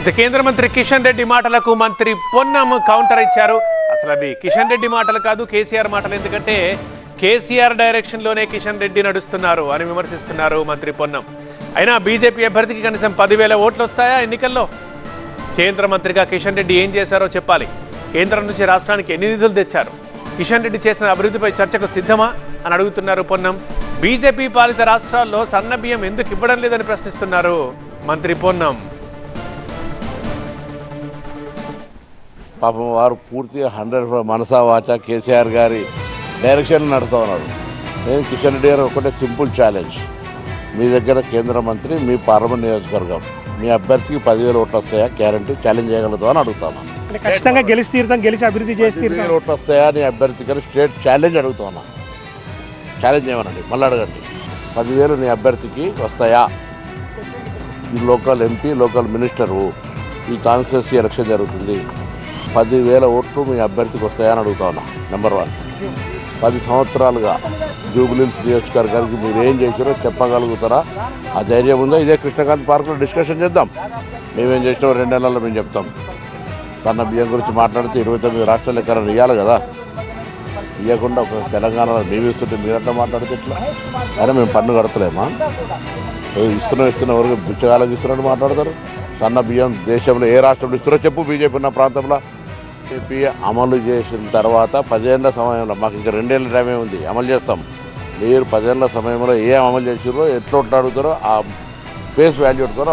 ఇక కేంద్ర మంత్రి కిషన్ రెడ్డి మాటలకు మంత్రి పొన్నం కౌంటర్ ఇచ్చారు. అసలు అవి కిషన్ రెడ్డి మాటలు కాదు కేసీఆర్ మాటలు. ఎందుకంటే కేసీఆర్ డైరెక్షన్లోనే కిషన్ రెడ్డి నడుస్తున్నారు అని విమర్శిస్తున్నారు మంత్రి పొన్నం. అయినా బీజేపీ అభ్యర్థికి కనీసం పదివేల ఓట్లు వస్తాయా ఎన్నికల్లో? కేంద్ర మంత్రిగా కిషన్ రెడ్డి ఏం చేశారో చెప్పాలి. కేంద్రం నుంచి రాష్ట్రానికి ఎన్ని నిధులు తెచ్చారు? కిషన్ రెడ్డి చేసిన అభివృద్ధిపై చర్చకు సిద్ధమా అని అడుగుతున్నారు పొన్నం. బీజేపీ పాలిత రాష్ట్రాల్లో సన్న బియ్యం ఎందుకు ఇవ్వడం లేదని ప్రశ్నిస్తున్నారు మంత్రి పొన్నం. పాపం వారు పూర్తిగా హండ్రెడ్ మనసా వాచ కేసీఆర్ గారి డైరెక్షన్ నడుతూ ఉన్నారు. నేను కిషన్ రెడ్డి గారు ఒకటే సింపుల్ ఛాలెంజ్ మీ దగ్గర కేంద్ర మంత్రి మీ పార్లమెంట్ నియోజకవర్గం మీ అభ్యర్థికి పదివేల ఓట్లు వస్తాయా? గ్యారంటీ ఛాలెంజ్ చేయగలుగుతాం అని అడుగుతాను. ఖచ్చితంగా గెలిచి తీరుతాం గెలిచి అభివృద్ధి చేసి తీరుతాం. ఓట్లు వస్తాయా నీ అభ్యర్థికి స్టేట్ ఛాలెంజ్ అడుగుతున్నా ఛాలెంజ్ చేయమనండి మళ్ళీ అడగండి. పదివేలు నీ అభ్యర్థికి వస్తాయా? ఈ లోకల్ ఎంపీ లోకల్ మినిస్టరు ఈ కాన్స్టిట్యూన్సీ ఎలక్షన్ జరుగుతుంది. పదివేల ఓట్లు మీ అభ్యర్థికి వస్తాయని అడుగుతా ఉన్నా. నెంబర్ వన్ పది సంవత్సరాలుగా జూబ్లీహిల్స్ నియోజకవర్గానికి మీరు ఏం చేశారో చెప్పగలుగుతారా? ఆ ధైర్యం ఉందా? ఇదే కృష్ణకాంత్ పార్కులో డిస్కషన్ చేద్దాం. మేమేం చేసినామో రెండు నెలల్లో మేము చెప్తాం. సన్న బియ్యం గురించి మాట్లాడితే ఇరవై తొమ్మిది రాష్ట్రాలు ఎక్కడ ఇవ్వాలి కదా? ఇవ్వకుండా ఒక తెలంగాణలో మేము ఇస్తుంటే మీరంతా మాట్లాడితే ఇట్లా అయినా మేము పన్ను కడతలేమా? ఏదో ఇస్తున్నాం ఇస్తున్న వరకు బిచ్చగాలకు ఇస్తున్నట్టు మాట్లాడతారు. సన్న బియ్యం దేశంలో ఏ రాష్ట్రంలో ఇస్తారో చెప్పు బీజేపీ ఉన్న ప్రాంతంలో. చెప్పి అమలు చేసిన తర్వాత పదేళ్ళ సమయంలో మాకు ఇంకా రెండేళ్ళ టైమే ఉంది అమలు చేస్తాం. మీరు పదేళ్ళ సమయంలో ఏం అమలు చేసిరో ఎట్లా ఉంటాడుతారో ఆ ఫేస్ వాల్యూ పెట్టుకొని